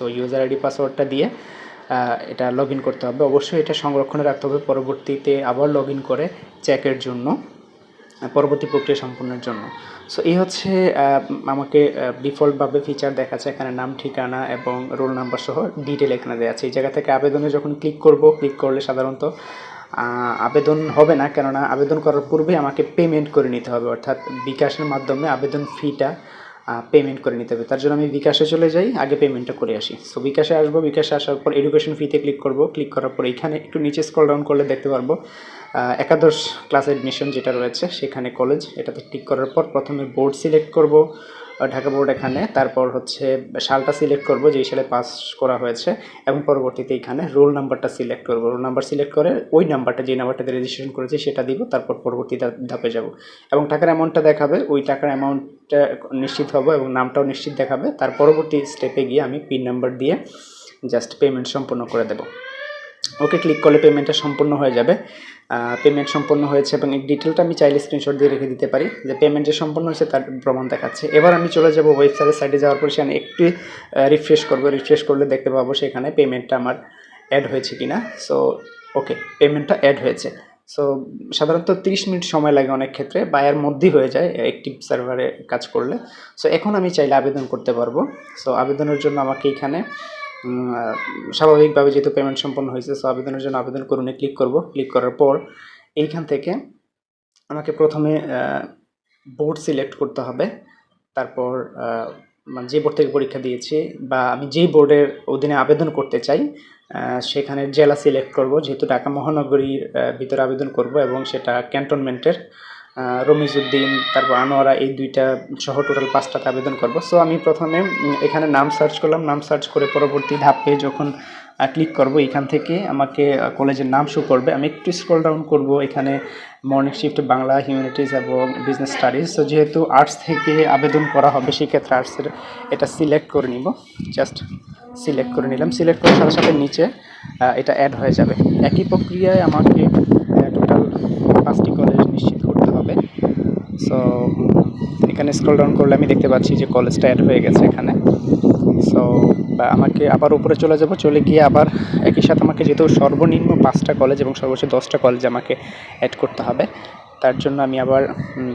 তো user ID পাসওয়ার্ডটা দিয়ে এটা লগ করতে হবে। অবশ্যই এটা সংরক্ষণে রাখতে হবে পরবর্তীতে আবার লগ করে চেকের জন্য, পরবর্তী প্রক্রিয়া সম্পূর্ণের জন্য। সো এই হচ্ছে আমাকে ডিফল্টভাবে ফিচার দেখাচ্ছে, এখানে নাম, ঠিকানা এবং রোল নাম্বার সহ ডিটেল এখানে দেওয়া আছে। এই জায়গা থেকে আবেদনে যখন ক্লিক করব ক্লিক করলে সাধারণত আবেদন হবে না। কেননা, আবেদন করার পূর্বে আমাকে পেমেন্ট করে নিতে হবে। অর্থাৎ বিকাশের মাধ্যমে আবেদন ফিটা পেমেন্ট করে নিতে হবে। তার জন্য আমি বিকাশে চলে যাই, আগে পেমেন্টটা করে আসি। সো বিকাশে আসব, বিকাশে আসার পর এডুকেশন ফিতে ক্লিক করব। ক্লিক করার পর এখানে একটু নিচে স্ক্রল ডাউন করলে দেখতে পারব একাদশ ক্লাস অ্যাডমিশন যেটা রয়েছে, সেখানে কলেজ এটাতে ক্লিক করার পর প্রথমে বোর্ড সিলেক্ট করব। ঢাকা বোর্ড এখানে। তারপর হচ্ছে সালটা সিলেক্ট করব, যেই সালে পাস করা হয়েছে, এবং পরবর্তীতে এখানে রোল নাম্বারটা সিলেক্ট করব। রোল নাম্বার সিলেক্ট করে ওই নাম্বারটা যে নাম্বারটাতে রেজিস্ট্রেশন করেছি, সেটা দিব, তারপর পরবর্তী ধাপে যাব। এবং টাকার অ্যামাউন্টটা দেখাবে, ওই টাকার অ্যামাউন্টটা নিশ্চিত হব এবং নামটাও নিশ্চিত দেখাবে। তার পরবর্তী স্টেপে গিয়ে আমি পিন নাম্বার দিয়ে জাস্ট পেমেন্ট সম্পূর্ণ করে দেবো। ওকে ক্লিক করলে পেমেন্টটা সম্পূর্ণ হয়ে যাবে। পেমেন্ট সম্পূর্ণ হয়েছে এবং এই ডিটেলটা আমি চাইলে স্ক্রিনশট দিয়ে রেখে দিতে পারি যে পেমেন্ট যে সম্পূর্ণ হয়েছে তার প্রমাণ দেখাচ্ছে। এবার আমি চলে যাব ওয়েবসাইটের সাইডে যাওয়ার পর সেখানে একটু রিফ্রেশ করব। রিফ্রেশ করলে দেখতে পাবো সেখানে পেমেন্টটা আমার অ্যাড হয়েছে কি না সো ওকে পেমেন্টটা অ্যাড হয়েছে। সো সাধারণত তিরিশ মিনিট সময় লাগে অনেক ক্ষেত্রে বা এর মধ্যেই হয়ে যায় অ্যাক্টিভ সার্ভারে কাজ করলে। সো এখন আমি চাইলে আবেদন করতে পারব। সো আবেদনের জন্য আমাকে এখানে স্বাভাবিকভাবে যেহেতু পেমেন্ট সম্পন্ন হয়েছে সো আবেদনের জন্য আবেদন করুনে ক্লিক করব। ক্লিক করার পর এইখান থেকে আমাকে প্রথমে বোর্ড সিলেক্ট করতে হবে। তারপর মানে যে বোর্ড থেকে পরীক্ষা দিয়েছি বা আমি যেই বোর্ডের অধীনে আবেদন করতে চাই সেখানে জেলা সিলেক্ট করব। যেহেতু ঢাকা মহানগরীর ভিতরে আবেদন করব এবং সেটা ক্যান্টনমেন্টের রমিজউদ্দিন, তারপর আনোয়ারা, এই দুইটা সহ টোটাল পাঁচটাতে আবেদন করব। সো আমি প্রথমে এখানে নাম সার্চ করলাম। নাম সার্চ করে পরবর্তী ধাপে যখন ক্লিক করব, এখান থেকে আমাকে কলেজের নাম শো করবে। আমি একটু স্ক্রল ডাউন করব। এখানে মর্নিং শিফট বাংলা হিউম্যানিটিস এবং বিজনেস স্টাডিজ সো যেহেতু আর্টস থেকে আবেদন করা হবে, সেক্ষেত্রে আর্টসের এটা সিলেক্ট করে নিব। জাস্ট সিলেক্ট করে নিলাম। সিলেক্ট করার সাথে সাথে নিচে এটা অ্যাড হয়ে যাবে। একই প্রক্রিয়ায় আমাকে টোটাল পাঁচটি কলেজ নিশ্চিত করতে হবে সো এখানে স্ক্রল ডাউন করলে আমি দেখতে পাচ্ছি যে কলেজটা অ্যাড হয়ে গেছে এখানে। সো আমাকে আবার উপরে চলে যাব, চলে গিয়ে আবার একই সাথে আমাকে যেহেতু সর্বনিম্ন পাঁচটা কলেজ এবং সর্বোচ্চ দশটা কলেজ আমাকে অ্যাড করতে হবে। তার জন্য আমি আবার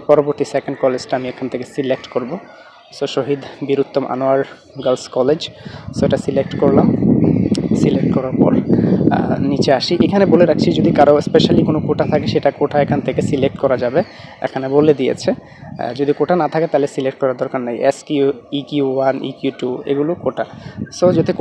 পরবর্তী সেকেন্ড কলেজটা আমি এখান থেকে সিলেক্ট করব। So Shahid Biruttam Anwar girls college so এটা সিলেক্ট করলাম। সিলেক্ট করার পর নিচে আসি। এখানে বলে রাখছি, যদি কারও স্পেশালি কোনো কোটা থাকে, সেটা কোটা এখান থেকে সিলেক্ট করা যাবে। এখানে বলে দিয়েছে যদি কোটা না থাকে, তাহলে সিলেক্ট করার দরকার নেই। S Q E Q one E Q two এগুলো কোটা। সো যদি